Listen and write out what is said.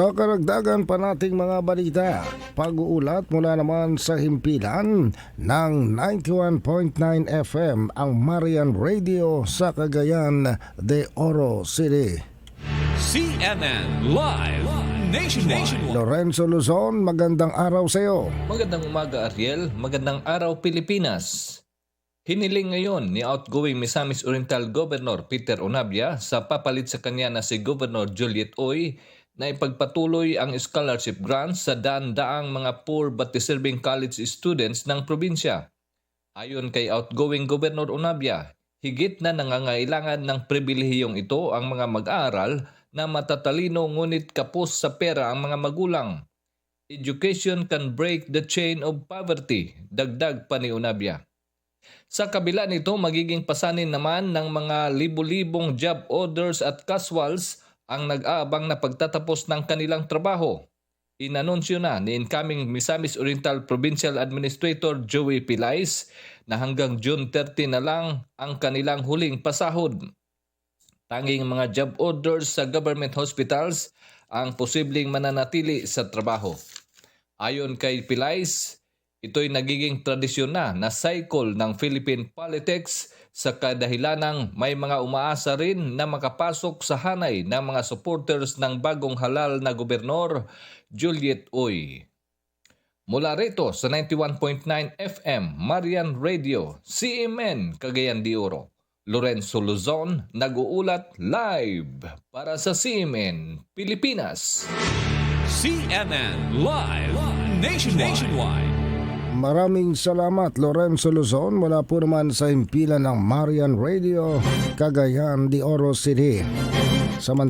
Sa karagdagan pa nating mga balita, pag-uulat mula naman sa himpilan ng 91.9 FM ang Marian Radio sa Cagayan de Oro City. CNN Live Nationwide. Lorenzo Luzon, magandang araw sa iyo. Magandang umaga Ariel, magandang araw Pilipinas. Hiniling ngayon ni outgoing Misamis Oriental Governor Peter Onabia sa papalit sa kanya na si Governor Juliet Oy na ipagpatuloy ang scholarship grants sa daan-daang mga poor but deserving college students ng probinsya. Ayon kay outgoing Governor Onabia, higit na nangangailangan ng pribilehiyong ito ang mga mag-aaral na matatalino ngunit kapos sa pera ang mga magulang. Education can break the chain of poverty, dagdag pa ni Unabia. Sa kabila nito, magiging pasanin naman ng mga libu-libong job orders at casuals ang nag-aabang na pagtatapos ng kanilang trabaho. Inanunsyo na ni incoming Misamis Oriental Provincial Administrator Joey Pilais na hanggang June 30 na lang ang kanilang huling pasahod. Tanging mga job orders sa government hospitals ang posibleng mananatili sa trabaho. Ayon kay Pilais, ito'y nagiging tradisyon na na cycle ng Philippine politics sa kadahilanang may mga umaasa rin na makapasok sa hanay ng mga supporters ng bagong halal na gobernador, Juliet Oy. Mula rito sa 91.9 FM Marian Radio, CMN Cagayan de Oro. Lorenzo Luzon nag-uulat live para sa CMN Pilipinas. CNN Live Nationwide. Maraming salamat Lorenzo Luzon mula po naman sa himpilan ng Marian Radio, Cagayan de Oro City. Samantala